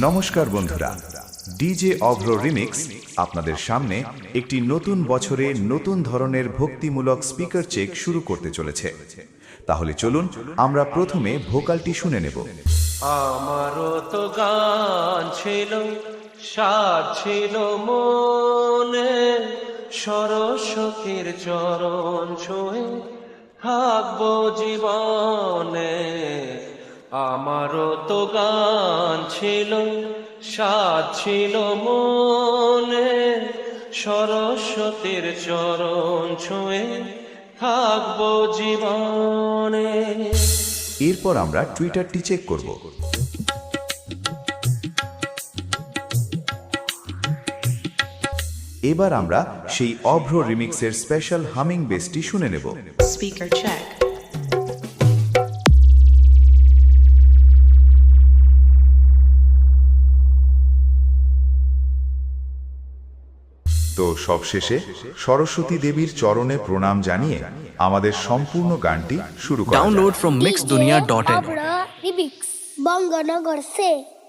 নমস্কার বন্ধুরা, ডিজে অভ্র রিমিক্স আপনাদের সামনে একটি নতুন বছরে নতুন ধরনের ভক্তিমূলক স্পিকার চেক শুরু করতে চলেছে। তাহলে চলুন আমরা প্রথমে ভোকালটি শুনে নেব। আমারও তো গান ছিল সাজ ছিল মনে, সরস্বতীর চরণ ছুঁয়ে থাকব জীবনে। আমারও তো গান ছিল সাজ ছিল মনে। সরস্বতীর চরণ ছুঁয়ে থাকব জীবনে। এরপর আমরা টুইটারটি চেক করব। এবার আমরা সেই অভ্র রিমিক্সের স্পেশাল হামিং বেসটি শুনে নেব। Speaker check. তো সবশেষে সরস্বতী দেবীর চরণে প্রণাম জানিয়ে আমাদের সম্পূর্ণ গানটি শুরু করা from mix Duniya dot Banganagar Remix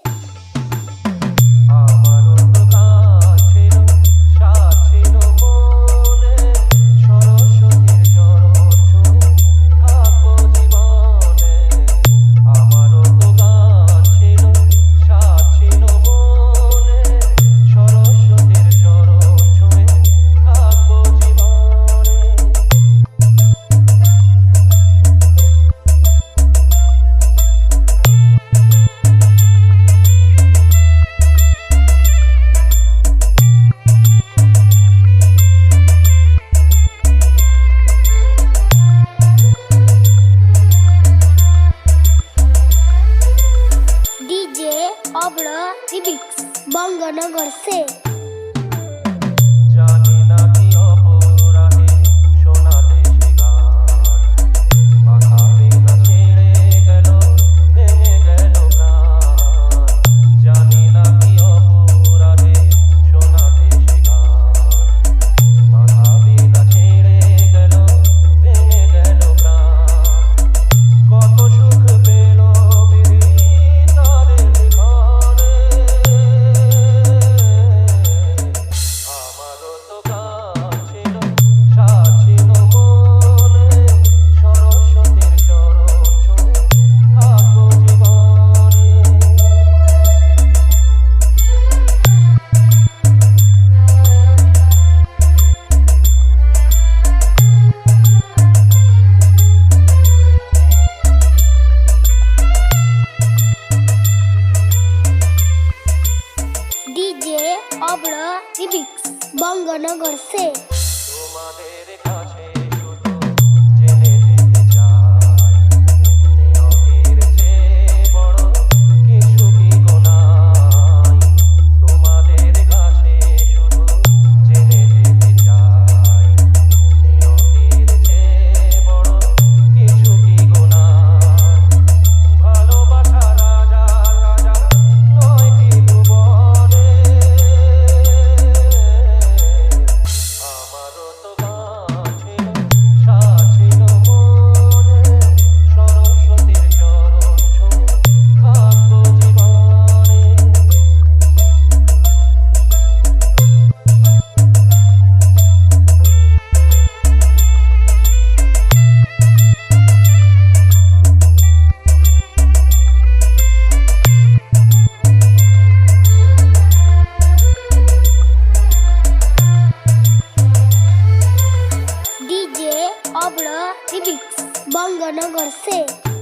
Obra e Mix. তোমাদের কাছে gonna go say.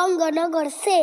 অব্র রিবিক্স বঙ্গনগর সে